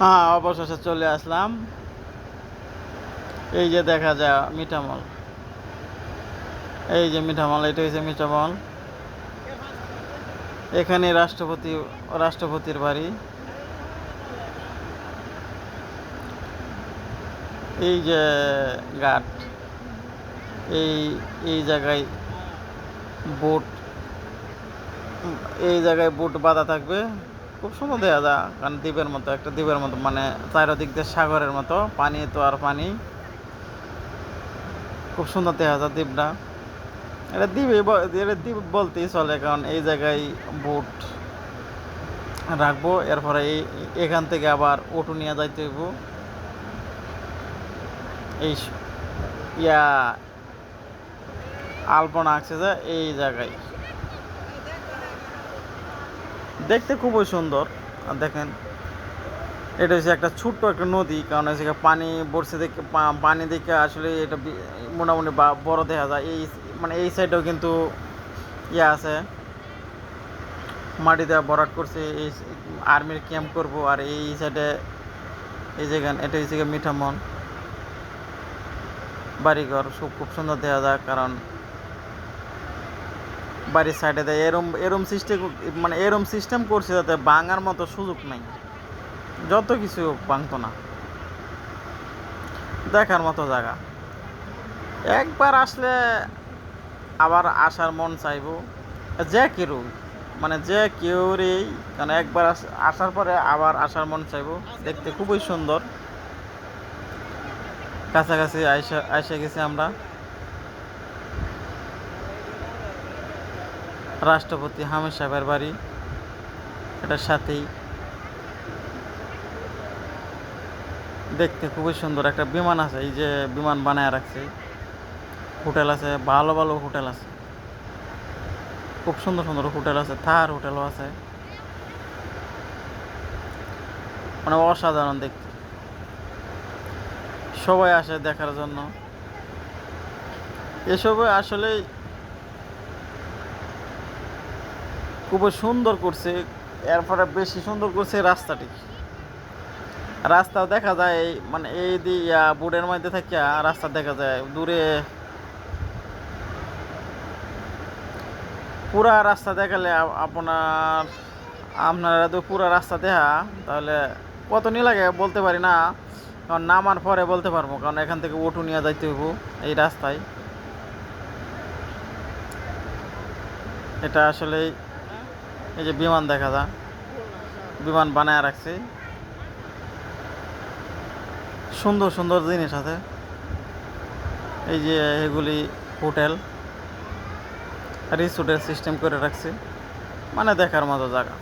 হ্যাঁ অবশেষে চলে আসলাম। এই যে দেখা যায়, মিঠামল। এই যে মিঠামল, এটা হচ্ছে মিঠামল। এখানে রাষ্ট্রপতি, রাষ্ট্রপতির বাড়ি। এই যে ঘাট, এই এই জায়গায় বোট, এই জায়গায় বোট বাঁধা থাকবে। খুব সুন্দর দেখা যায়, কারণ দ্বীপের মতো, একটা দ্বীপের মতো মানে চারিদিক দিয়ে সাগরের মতো, পানি তো আর পানি। খুব সুন্দর দেখা যায় দ্বীপটা। এটা দ্বীপে এটা দ্বীপ বলতেই চলে, কারণ এই জায়গায় বোট রাখব, এরপরে এই, এখান থেকে আবার অটো নিয়ে যাইতে হইব। এই ইয়া, আলপনা আঁকছে যে, এই জায়গায়। দেখতে খুবই সুন্দর। আর দেখেন, এটা হচ্ছে একটা ছোট্ট একটা নদী, কারণ হচ্ছে পানি বর্ষে দেখে পানি দেখে আসলে এটা মোটামুটি বড় দেখা যায়। এই মানে এই সাইডেও কিন্তু ইয়ে আছে। মাটি দেওয়া ভরাট করছে, এই আর্মির ক্যাম্প করব, আর এই সাইডে এই যেখানে এটা হচ্ছে মিঠামন। বাড়িঘর খুব সুন্দর দেখা যায়, কারণ বাড়ির সাইডে দেয়। এরম এরম সিস্টেম মানে এরম সিস্টেম করছে যাতে ভাঙার মতো সুযোগ নাই। যত কিছু ভাঙতো না। দেখার মতো জায়গা। একবার আসলে আবার আসার মন চাইব। যে কেউ মানে যে কেউরই মানে একবার আস- আসার পরে আবার আসার মন চাইব। দেখতে খুবই সুন্দর। কাছাকাছি আইসা আইসা গেছি আমরা। রাষ্ট্রপতি হামিদ সাহেবের বাড়ি। এটার সাথেই দেখতে খুবই সুন্দর একটা বিমান আছে, এই যে বিমান বানায় রাখছে। হোটেল আছে, ভালো ভালো হোটেল আছে। খুব সুন্দর সুন্দর হোটেল আছে, থার হোটেলও আছে। মানে অসাধারণ দেখতে। সবাই আসে দেখার জন্য। এসবে আসলে খুবই সুন্দর করছে, এরপরে বেশি সুন্দর করছে রাস্তাটি। রাস্তাও দেখা যায় মানে এই দিয়া বোর্ডের মধ্যে থেকে রাস্তা দেখা যায়, দূরে পুরা রাস্তা দেখালে আপ- আপনার, আপনারা তো পুরা রাস্তা দেখা তাহলে কত নি লাগে বলতে পারি না, কারণ নামার পরে বলতে পারব, কারণ এখান থেকে অটো নিয়ে যাইতে হইব এই রাস্তায়। এটা আসলে এই যে বিমান দেখা যায়। বিমান বানায় রাখছে। সুন্দর সুন্দর জিনিস আছে। এই যে এগুলি হোটেল। রিসোর্টের সিস্টেম করে রাখছে। মানে দেখার মতো জায়গা।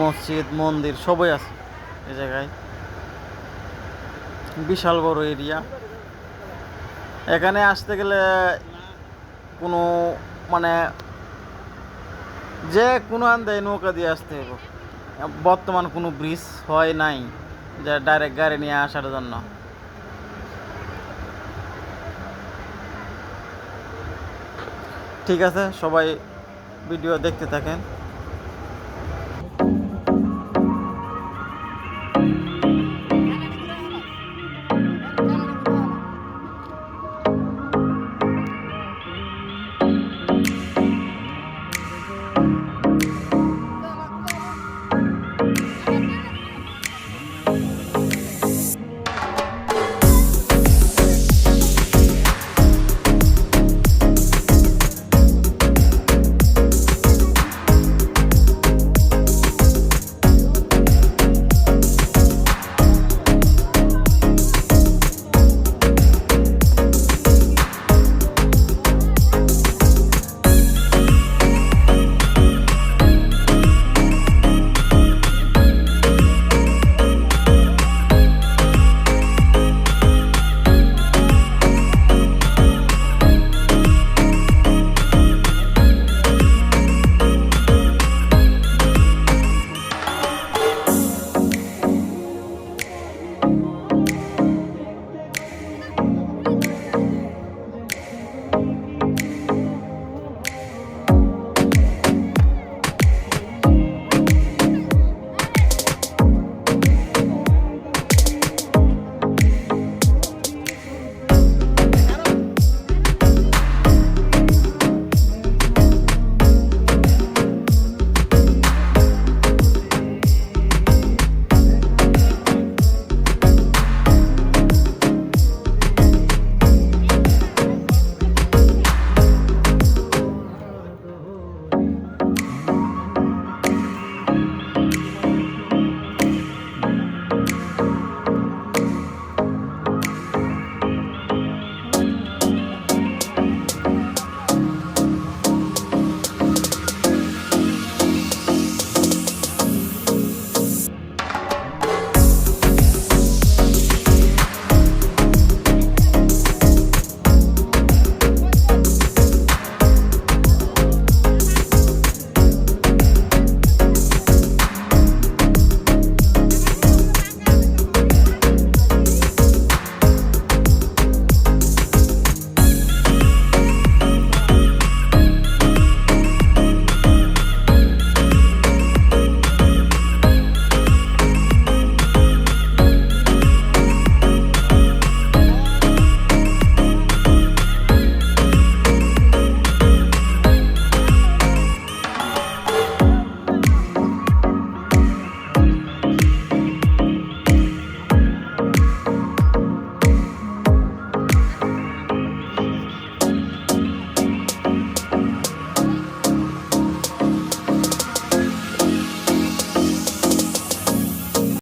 মসজিদ, মন্দির সবই আছে এই জায়গায়। বিশাল বড় এরিয়া। এখানে আসতে গেলে কোনো মানে যে কোনো আন্দায় নৌকা দিয়ে আসতে হবে বর্তমান কোনো ব্রিজ হয় নাই যে ডাইরেক্ট গাড়ি নিয়ে আসার জন্য। ঠিক আছে, সবাই ভিডিও দেখতে থাকেন।